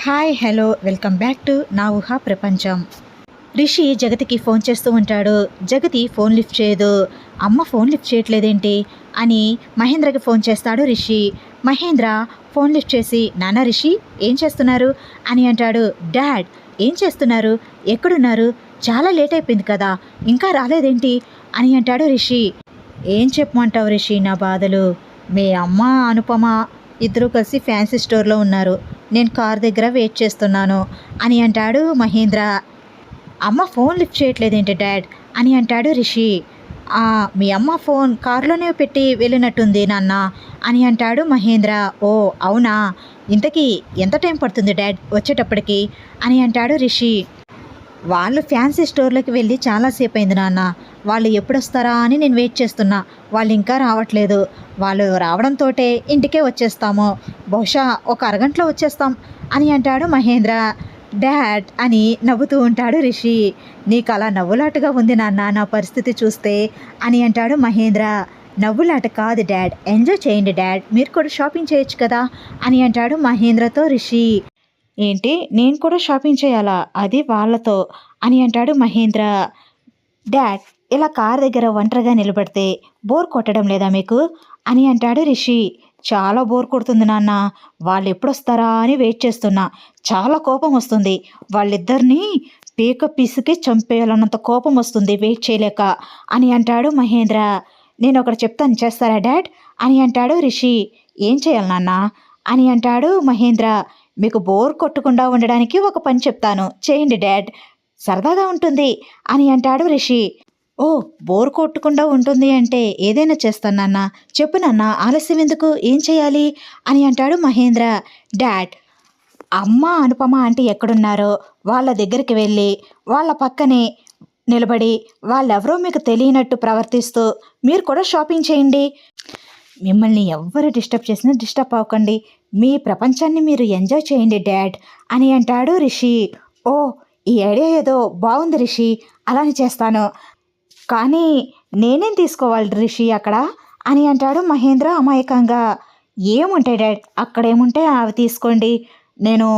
Hi hello welcome back to నా ఊహా ప్రపంచం. రిషి జగతికి ఫోన్ చేస్తూ ఉంటాడు. జగతి ఫోన్ లిఫ్ట్ చేయదు. అమ్మ ఫోన్ లిఫ్ట్ చేయట్లేదేంటి? అని మహేంద్రకి ఫోన్ చేస్తాడు రిషి. మహేంద్ర ఫోన్ లిఫ్ట్ చేసి నాన్న రిషి ఏం చేస్తున్నారు? అని అంటాడు. డాడ్ ఏం చేస్తున్నారు? ఎక్కడున్నారు? చాలా లేట్ అయిపోయింది కదా. ఇంకా రాలేదేంటి? అని అంటాడు రిషి. ఏం చెప్పమంటావు రిషి నా బాధలు? మీ అమ్మ అనుపమ ఇద్దరూ కలిసి ఫ్యాన్సీ స్టోర్లో ఉన్నారు. నేను కార్ దగ్గర వెయిట్ చేస్తున్నాను. అని అంటాడు మహేంద్ర. అమ్మ ఫోన్ లిఫ్ట్ చేయట్లేదేంటి డాడ్? అని అంటాడు రిషి. మీ అమ్మ ఫోన్ కారులోనే పెట్టి వెళ్ళినట్టుంది నాన్న అని అంటాడు మహేంద్ర. ఓ అవునా? ఇంతకీ ఎంత టైం పడుతుంది డాడ్ వచ్చేటప్పటికి? అని అంటాడు రిషి. వాళ్ళు ఫ్యాన్సీ స్టోర్లోకి వెళ్ళి చాలాసేపు అయింది నాన్న. వాళ్ళు ఎప్పుడు వస్తారా అని నేను వెయిట్ చేస్తున్నా. వాళ్ళు ఇంకా రావట్లేదు. వాళ్ళు రావడంతో ఇంటికే వచ్చేస్తాము. బహుశా ఒక అరగంటలో వచ్చేస్తాం అని అంటాడు మహేంద్ర. డాడ్ అని నవ్వుతూ ఉంటాడు రిషి. నీకు అలా నవ్వులాటగా ఉంది నాన్న నా పరిస్థితి చూస్తే అని అంటాడు మహేంద్ర. నవ్వులాట కాదు డాడ్. ఎంజాయ్ చేయండి డాడ్. మీరు కూడా షాపింగ్ చేయొచ్చు కదా అని అంటాడు మహేంద్రతో రిషి. ఏంటి? నేను కూడా షాపింగ్ చేయాలా? అది వాళ్ళతో అని అంటాడు మహేంద్ర. డాడ్ ఇలా కార్ దగ్గర ఒంటరిగా నిలబడితే బోర్ కొట్టడం లేదా మీకు? అని అంటాడు రిషి. చాలా బోర్ కొడుతుంది నాన్న. వాళ్ళు ఎప్పుడొస్తారా అని వెయిట్ చేస్తున్నా. చాలా కోపం వస్తుంది. వాళ్ళిద్దరినీ పీక పీసుకి చంపేయాలన్నంత కోపం వస్తుంది వెయిట్ చేయలేక. అని అంటాడు మహేంద్ర. నేను ఒకటి చెప్తాను. చేస్తారా డాడ్? అని అంటాడు రిషి. ఏం చేయాలి నాన్న? అని అంటాడు మహేంద్ర. మీకు బోర్ కొట్టకుండా ఉండడానికి ఒక పని చెప్తాను. చేయండి డాడ్. సరదాగా ఉంటుంది. అని అంటాడు రిషి. ఓ బోర్ కొట్టకుండా ఉంటుంది అంటే ఏదైనా చేస్తాను నాన్న. చెప్పు నాన్న ఆలస్యం ఎందుకు? ఏం చేయాలి? అని అంటాడు మహేంద్ర. డాడ్ అమ్మ అనుపమ అంటే ఎక్కడున్నారో వాళ్ళ దగ్గరికి వెళ్ళి వాళ్ళ పక్కనే నిలబడి వాళ్ళెవరో మీకు తెలియనట్టు ప్రవర్తిస్తూ మీరు కూడా షాపింగ్ చేయండి. మిమ్మల్ని ఎవ్వరు డిస్టర్బ్ చేసినా డిస్టర్బ్ అవ్వకండి. మీ ప్రపంచాన్ని మీరు ఎంజాయ్ చేయండి డాడ్ అని అంటాడు రిషి. ఓ ఈ ఐడియా ఏదో బాగుంది రిషి. అలానే చేస్తాను. కానీ నేనేం తీసుకోవాలి రిషి అక్కడ? అని అంటాడు మహేంద్ర అమాయకంగా. ఏముంటాయి డాడ్? అక్కడేముంటే అవి తీసుకోండి. నేను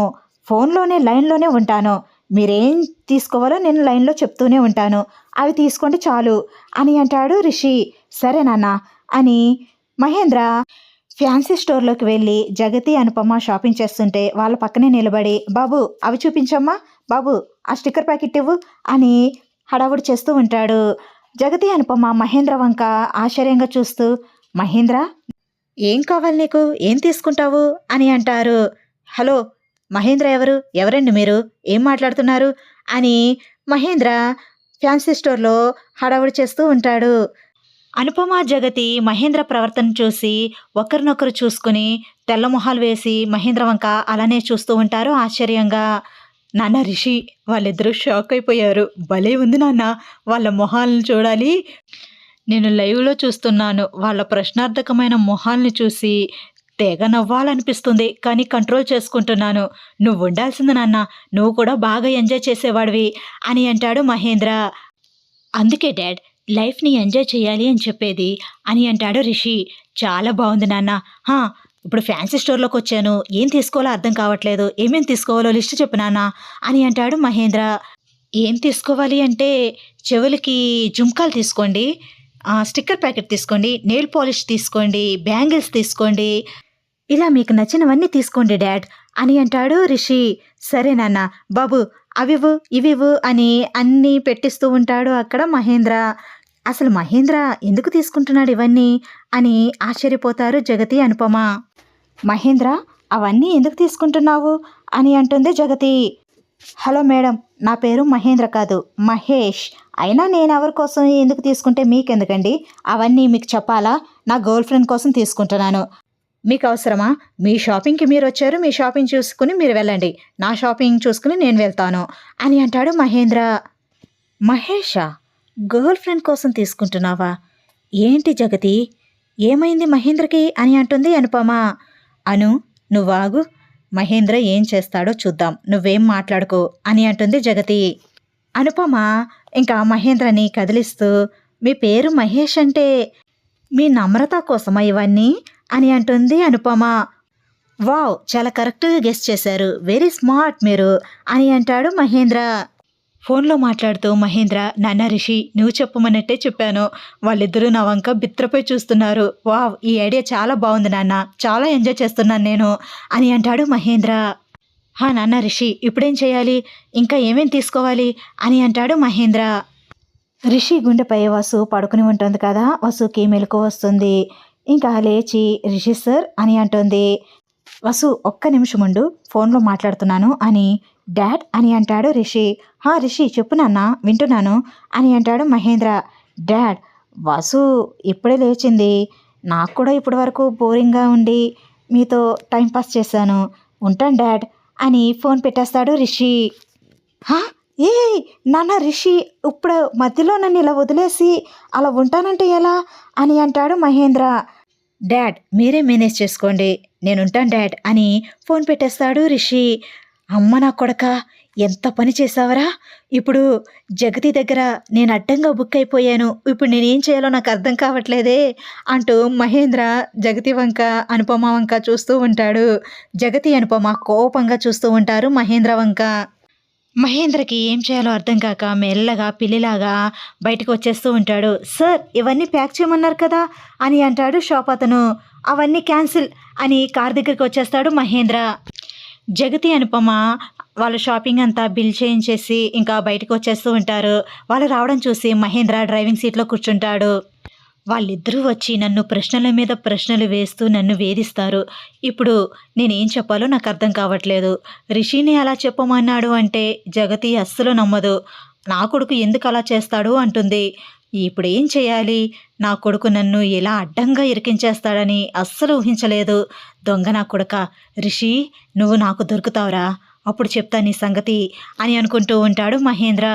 ఫోన్లోనే లైన్లోనే ఉంటాను. మీరేం తీసుకోవాలో నేను లైన్లో చెప్తూనే ఉంటాను. అవి తీసుకోండి చాలు. అని అంటాడు రిషి. సరే నాన్న అని మహేంద్ర ఫ్యాన్సీ స్టోర్లోకి వెళ్ళి జగతి అనుపమ షాపింగ్ చేస్తుంటే వాళ్ళ పక్కనే నిలబడి బాబు అవి చూపించమ్మా. బాబు ఆ స్టిక్కర్ ప్యాకెట్ ఇవ్వు అని హడావుడి చేస్తూ ఉంటాడు. జగతి అనుపమ మహేంద్ర వంక ఆశ్చర్యంగా చూస్తూ మహేంద్ర ఏం కావాలి నీకు? ఏం తీసుకుంటావు? అని అంటారు. హలో మహేంద్ర ఎవరు? ఎవరండి మీరు? ఏం మాట్లాడుతున్నారు? అని మహేంద్ర ఫ్యాన్సీ స్టోర్లో హడావుడి చేస్తూ ఉంటాడు. అనుపమ జగతి మహేంద్ర ప్రవర్తన చూసి ఒకరినొకరు చూసుకుని తెల్ల మొహాలు వేసి మహేంద్ర వంక అలానే చూస్తూ ఉంటారు ఆశ్చర్యంగా. నాన్న రిషి వాళ్ళిద్దరూ షాక్ అయిపోయారు. భలే ఉంది నాన్న వాళ్ళ మొహాలను చూడాలి. నేను లైవ్లో చూస్తున్నాను. వాళ్ళ ప్రశ్నార్థకమైన మొహాల్ని చూసి తెగ నవ్వాలనిపిస్తుంది కానీ కంట్రోల్ చేసుకుంటున్నాను. నువ్వు ఉండాల్సింది నాన్న నువ్వు కూడా బాగా ఎంజాయ్ చేసేవాడివి అని అంటాడు మహేంద్ర. అందుకే డాడ్ లైఫ్ని ఎంజాయ్ చేయాలి అని చెప్పేది అని అంటాడు రిషి. చాలా బాగుంది నాన్న. హా ఇప్పుడు ఫ్యాన్సీ స్టోర్లోకి వచ్చాను. ఏం తీసుకోవాలో అర్థం కావట్లేదు. ఏమేం తీసుకోవాలో లిస్ట్ చెప్పినానా అని అంటాడు మహేంద్ర. ఏం తీసుకోవాలి అంటే చెవులకి జుంకాలు తీసుకోండి స్టిక్కర్ ప్యాకెట్ తీసుకోండి నెయిల్ పాలిష్ తీసుకోండి బ్యాంగిల్స్ తీసుకోండి. ఇలా మీకు నచ్చినవన్నీ తీసుకోండి డాడ్ అని అంటాడు రిషి. సరే నాన్న బాబు అవివు ఇవివు అని అన్నీ పెట్టిస్తూ ఉంటాడు అక్కడ మహేంద్ర. అసలు మహేంద్ర ఎందుకు తీసుకుంటున్నాడు ఇవన్నీ అని ఆశ్చర్యపోతారు జగతి అనుపమ మహేంద్ర అవన్నీ ఎందుకు తీసుకుంటున్నావు అని అంటుంది జగతి. హలో మేడం నా పేరు మహేంద్ర కాదు మహేష్. అయినా నేను ఎవరి కోసం ఎందుకు తీసుకుంటే మీకెందుకండి? అవన్నీ మీకు చెప్పాలా? నా గర్ల్ ఫ్రెండ్ కోసం తీసుకుంటున్నాను. మీకు అవసరమా? మీ షాపింగ్కి మీరు వచ్చారు మీ షాపింగ్ చూసుకుని మీరు వెళ్ళండి. నా షాపింగ్ చూసుకుని నేను వెళ్తాను అని అంటాడు మహేంద్ర. మహేషా? గర్ల్ ఫ్రెండ్ కోసం తీసుకుంటున్నావా? ఏంటి జగతి? ఏమైంది మహేంద్రకి అని అంటుంది అనుపమ. అను నువ్వాగు మహేంద్ర ఏం చేస్తాడో చూద్దాం. నువ్వేం మాట్లాడుకో అని అంటుంది జగతి. అనుపమ ఇంకా మహేంద్రని కదిలిస్తూ మీ పేరు మహేష్ అంటే మీ నమ్రత కోసమా ఇవన్నీ? అని అంటుంది అనుపమ. వావ్ చాలా కరెక్ట్గా గెస్ట్ చేశారు. వెరీ స్మార్ట్ మీరు అని అంటాడు మహేంద్ర. ఫోన్లో మాట్లాడుతూ మహేంద్ర నాన్న రిషి నువ్వు చెప్పమన్నట్టే చెప్పాను. వాళ్ళిద్దరూ నా వంక బిత్రపై చూస్తున్నారు. వావ్ ఈ ఐడియా చాలా బాగుంది నాన్న. చాలా ఎంజాయ్ చేస్తున్నాను నేను అని అంటాడు మహేంద్ర. హా నాన్న రిషి ఇప్పుడేం చేయాలి? ఇంకా ఏమేం తీసుకోవాలి? అని అంటాడు మహేంద్ర. రిషి గుండెపై వసు పడుకుని ఉంటుంది కదా వసుకి మెలకు వస్తుంది. ఇంకా లేచి రిషి సార్ అని అంటుంది. వసు ఒక్క నిమిషం ఉండు ఫోన్లో మాట్లాడుతున్నాను అని డాడ్ అని అంటాడు రిషి. హా రిషి చెప్పు నాన్న వింటున్నాను అని అంటాడు మహేంద్ర. డాడ్ వసు ఇప్పుడే లేచింది. నాకు కూడా ఇప్పటి వరకు బోరింగ్గా ఉండి మీతో టైంపాస్ చేశాను. ఉంటాను డాడ్ అని ఫోన్ పెట్టేస్తాడు రిషి. హా? ఏ నాన్న రిషి ఇప్పుడు మధ్యలో నన్ను ఇలా వదిలేసి అలా ఉంటానంటే ఎలా? అని అంటాడు మహేంద్ర. డాడ్ మీరే మేనేజ్ చేసుకోండి. నేను ఉంటాను డాడ్ అని ఫోన్ పెట్టేస్తాడు రిషి. అమ్మ నా కొడక ఎంత పని చేసావరా ఇప్పుడు జగతి దగ్గర నేను అడ్డంగా బుక్ అయిపోయాను. ఇప్పుడు నేనేం చేయాలో నాకు అర్థం కావట్లేదే అంటూ మహేంద్ర జగతి వంక అనుపమ వంక చూస్తూ ఉంటాడు. జగతి అనుపమ కోపంగా చూస్తూ ఉంటారు మహేంద్ర వంక. మహేంద్రకి ఏం చేయాలో అర్థం కాక మెల్లగా పిల్లిలాగా బయటకు వచ్చేస్తూ ఉంటాడు. సార్ ఇవన్నీ ప్యాక్ చేయమన్నారు కదా అని అంటాడు షాప్ అతను. అవన్నీ క్యాన్సిల్ అని కార్ దగ్గరికి వచ్చేస్తాడు మహేంద్ర. జగతి అనుపమ వాళ్ళ షాపింగ్ అంతా బిల్ చేయించేసి ఇంకా బయటకు వచ్చేస్తూ ఉంటారు. వాళ్ళు రావడం చూసి మహేంద్ర డ్రైవింగ్ సీట్లో కూర్చుంటాడు. వాళ్ళిద్దరూ వచ్చి నన్ను ప్రశ్నల మీద ప్రశ్నలు వేస్తూ నన్ను వేధిస్తారు. ఇప్పుడు నేనేం చెప్పాలో నాకు అర్థం కావట్లేదు. రిషిని అలా చెప్పమన్నాడు అంటే జగతి అస్సలు నమ్మదు. నా కొడుకు ఎందుకు అలా చేస్తాడు అంటుంది. ఇప్పుడు ఏం చేయాలి? నా కొడుకు నన్ను ఎలా అడ్డంగా ఇరికించేస్తాడని అస్సలు ఊహించలేదు. దొంగ నా కొడుక. రిషి నువ్వు నాకు దొరుకుతావురా. అప్పుడు చెప్తా నీ సంగతి అని అనుకుంటూ ఉంటాడు మహేంద్ర.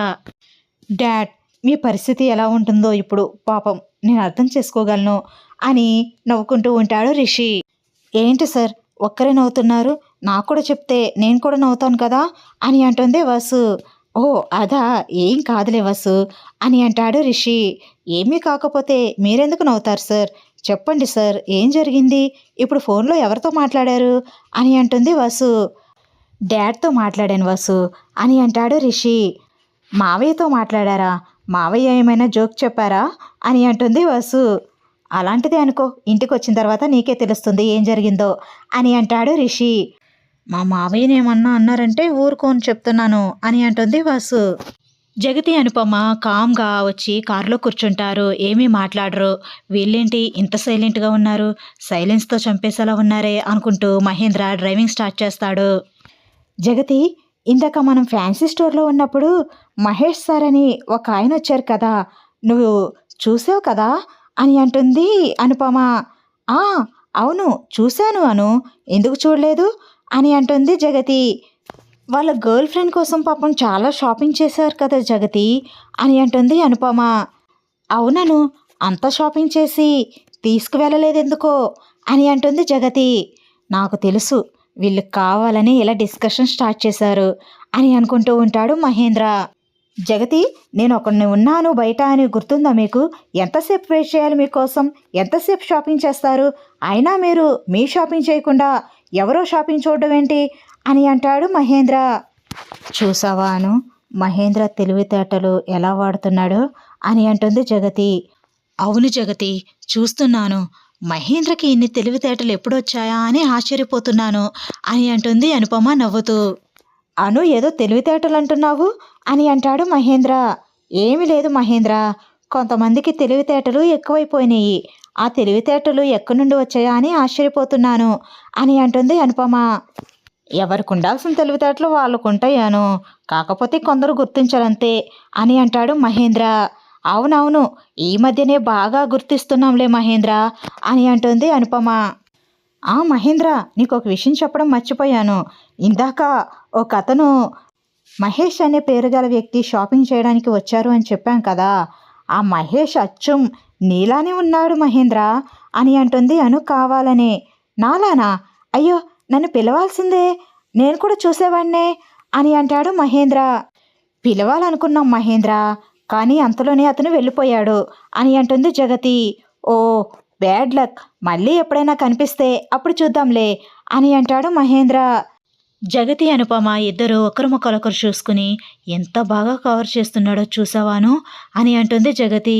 డాడ్ మీ పరిస్థితి ఎలా ఉంటుందో ఇప్పుడు పాపం నేను అర్థం చేసుకోగలను అని నవ్వుకుంటూ ఉంటాడు రిషి. ఏంటి సార్ ఒక్కరే నవ్వుతున్నారు? నాకు కూడా చెప్తే నేను కూడా నవ్వుతాను కదా అని అంటుంది వసు. ఓ అదా ఏం కాదులే వసు అని అంటాడు రిషి. ఏమీ కాకపోతే మీరెందుకు నవ్వుతారు సార్? చెప్పండి సార్ ఏం జరిగింది? ఇప్పుడు ఫోన్లో ఎవరితో మాట్లాడారు? అని అంటుంది వసు. డాడ్తో మాట్లాడాను వసు అని అంటాడు రిషి. మావయ్యతో మాట్లాడారా? మావయ్య ఏమైనా జోక్ చెప్పారా? అని అంటుంది వసు. అలాంటిదే అనుకో ఇంటికి వచ్చిన తర్వాత నీకే తెలుస్తుంది ఏం జరిగిందో అని అంటాడు రిషి. మా మావయ్యని ఏమన్నా అన్నారంటే ఊరుకోని చెప్తున్నాను అని అంటుంది వసు. జగతి అనుపమ కామ్గా వచ్చి కారులో కూర్చుంటారు ఏమీ మాట్లాడరు. వీళ్ళేంటి ఇంత సైలెంట్గా ఉన్నారు? సైలెన్స్తో చంపేసేలా ఉన్నారే అనుకుంటూ మహేంద్ర డ్రైవింగ్ స్టార్ట్ చేస్తాడు. జగతి ఇందాక మనం ఫ్యాన్సీ స్టోర్లో ఉన్నప్పుడు మహేష్ సార్ అని ఒక ఆయన వచ్చారు కదా నువ్వు చూసావు కదా అని అంటుంది అనుపమ. ఆ అవును చూశాను అను ఎందుకు చూడలేదు అని అంటుంది జగతి. వాళ్ళ గర్ల్ ఫ్రెండ్ కోసం పాపం చాలా షాపింగ్ చేశారు కదా జగతి అని అంటుంది అనుపమ. అవునను అంత షాపింగ్ చేసి తీసుకువెళ్ళలేదు ఎందుకో అని అంటుంది జగతి. నాకు తెలుసు వీళ్ళు కావాలని ఇలా డిస్కషన్ స్టార్ట్ చేశారు అని అనుకుంటూ ఉంటాడు మహేంద్ర. జగతి నేను ఒకడిని ఉన్నాను బయట అని గుర్తుందా మీకు? ఎంతసేపు వెయిట్ చేయాలి మీకోసం? ఎంతసేపు షాపింగ్ చేస్తారు? అయినా మీరు మీ షాపింగ్ చేయకుండా ఎవరో షాపింగ్ చూడడం ఏంటి? అని అంటాడు మహేంద్ర. చూసావాను మహేంద్ర తెలివితేటలు ఎలా వాడుతున్నాడో అని అంటుంది జగతి. అవును జగతి చూస్తున్నాను. మహేంద్రకి ఇన్ని తెలివితేటలు ఎప్పుడొచ్చాయా అని ఆశ్చర్యపోతున్నాను అని అంటుంది అనుపమ నవ్వుతూ. అను ఏదో తెలివితేటలు అంటున్నావు అని అంటాడు మహేంద్ర. ఏమీ లేదు మహేంద్ర. కొంతమందికి తెలివితేటలు ఎక్కువైపోయినాయి. ఆ తెలివితేటలు ఎక్కడి నుండి వచ్చాయా అని ఆశ్చర్యపోతున్నాను అని అంటుంది అనుపమ. ఎవరికి ఉండాల్సిన తెలివితేటలు వాళ్ళకు ఉంటాయాను కాకపోతే కొందరు గుర్తించరంతే అని అంటాడు మహేంద్ర. అవునవును ఈ మధ్యనే బాగా గుర్తిస్తున్నాంలే మహేంద్ర అని అంటుంది అనుపమ. ఆ మహేంద్ర నీకు ఒక విషయం చెప్పడం మర్చిపోయాను. ఇందాక ఒక అతను మహేష్ అనే పేరు గల వ్యక్తి షాపింగ్ చేయడానికి వచ్చారు అని చెప్పాం కదా. ఆ మహేష్ అచ్చం నీలానే ఉన్నాడు మహేంద్ర అని అంటుంది అను కావాలనే. నాలానా? అయ్యో నన్ను పిలవాల్సిందే. నేను కూడా చూసేవాడినే అని అంటాడు మహేంద్ర. పిలవాలనుకున్నాం మహేంద్ర. కానీ అంతలోనే అతను వెళ్ళిపోయాడు అని అంటుంది జగతి. ఓ బ్యాడ్ లక్. మళ్ళీ ఎప్పుడైనా కనిపిస్తే అప్పుడు చూద్దాంలే అని అంటాడు మహేంద్ర. జగతి అనుపమ ఇద్దరు ఒకరు ముఖాలొకరు చూసుకుని ఎంత బాగా కవర్ చేస్తున్నాడో చూసావాను అని అంటుంది జగతి.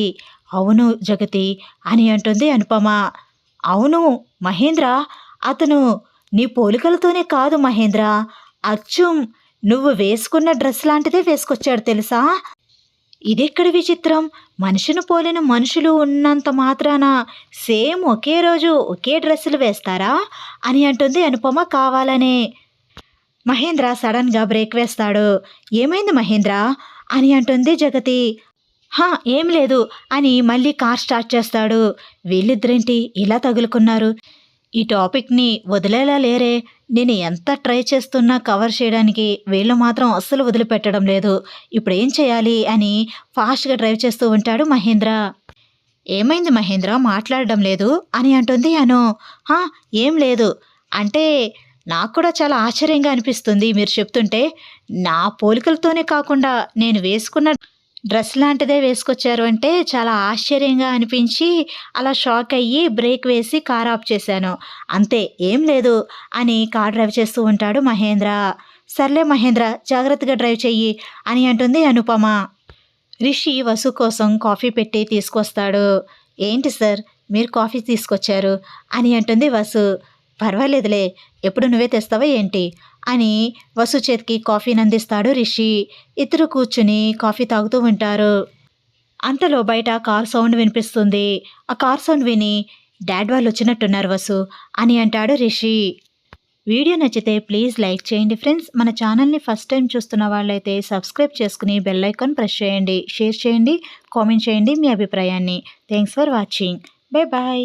అవును జగతి అని అంటుంది అనుపమ. అవును మహేంద్ర అతను నీ పోలికలతోనే కాదు మహేంద్ర. అచ్చు నువ్వు వేసుకున్న డ్రెస్ లాంటిదే వేసుకొచ్చాడు తెలుసా? ఇదెక్కడ విచిత్రం? మనిషిని పోలిన మనుషులు ఉన్నంత మాత్రాన సేమ్ ఒకే రోజు ఒకే డ్రెస్సులు వేస్తారా? అని అంటుంది అనుపమ కావాలనే. మహేంద్ర సడన్గా బ్రేక్ వేస్తాడు. ఏమైంది మహేంద్ర? అని అంటుంది జగతి. హా ఏం లేదు అని మళ్ళీ కార్ స్టార్ట్ చేస్తాడు. వీళ్ళిద్దరేంటి ఇలా తగులుకున్నారు? ఈ టాపిక్ని వదిలేలా లేరే? నేను ఎంత ట్రై చేస్తున్నా కవర్ చేయడానికి వీళ్ళు మాత్రం అస్సలు వదిలిపెట్టడం లేదు. ఇప్పుడు ఏం చేయాలి అని ఫాస్ట్గా డ్రైవ్ చేస్తూ ఉంటాడు మహేంద్ర. ఏమైంది మహేంద్ర? మాట్లాడడం లేదు అని అంటుంది అను. ఏం లేదు. అంటే నాకు కూడా చాలా ఆశ్చర్యంగా అనిపిస్తుంది మీరు చెప్తుంటే. నా పోలికలతోనే కాకుండా నేను వేసుకున్న డ్రెస్ లాంటిదే వేసుకొచ్చారు అంటే చాలా ఆశ్చర్యంగా అనిపించి అలా షాక్ అయ్యి బ్రేక్ వేసి కార్ ఆఫ్ చేశాను. అంతే ఏం లేదు అని కార్ డ్రైవ్ చేస్తూ ఉంటాడు మహేంద్ర. సర్లే మహేంద్ర జాగ్రత్తగా డ్రైవ్ చెయ్యి అని అంటుంది అనుపమ. రిషి వసు కోసం కాఫీ పెట్టి తీసుకొస్తాడు. ఏంటి సార్ మీరు కాఫీ తీసుకొచ్చారు అని అంటుంది వసు. పర్వాలేదులే ఎప్పుడు నువ్వే తెస్తావా ఏంటి? అని వసు చేతికి కాఫీని అందిస్తాడు రిషి. ఇద్దరు కూర్చుని కాఫీ తాగుతూ ఉంటారు. అంతలో బయట కార్ సౌండ్ వినిపిస్తుంది. ఆ కార్ సౌండ్ విని డాడ్ వాళ్ళు వచ్చినట్టున్నారు వసు అని అంటాడు రిషి. వీడియో నచ్చితే ప్లీజ్ లైక్ చేయండి ఫ్రెండ్స్. మన ఛానల్ని ఫస్ట్ టైం చూస్తున్న వాళ్ళైతే సబ్స్క్రైబ్ చేసుకుని బెల్ ఐకాన్ ప్రెస్ చేయండి. షేర్ చేయండి కామెంట్ చేయండి మీ అభిప్రాయాన్ని. Thanks for watching. Bye bye.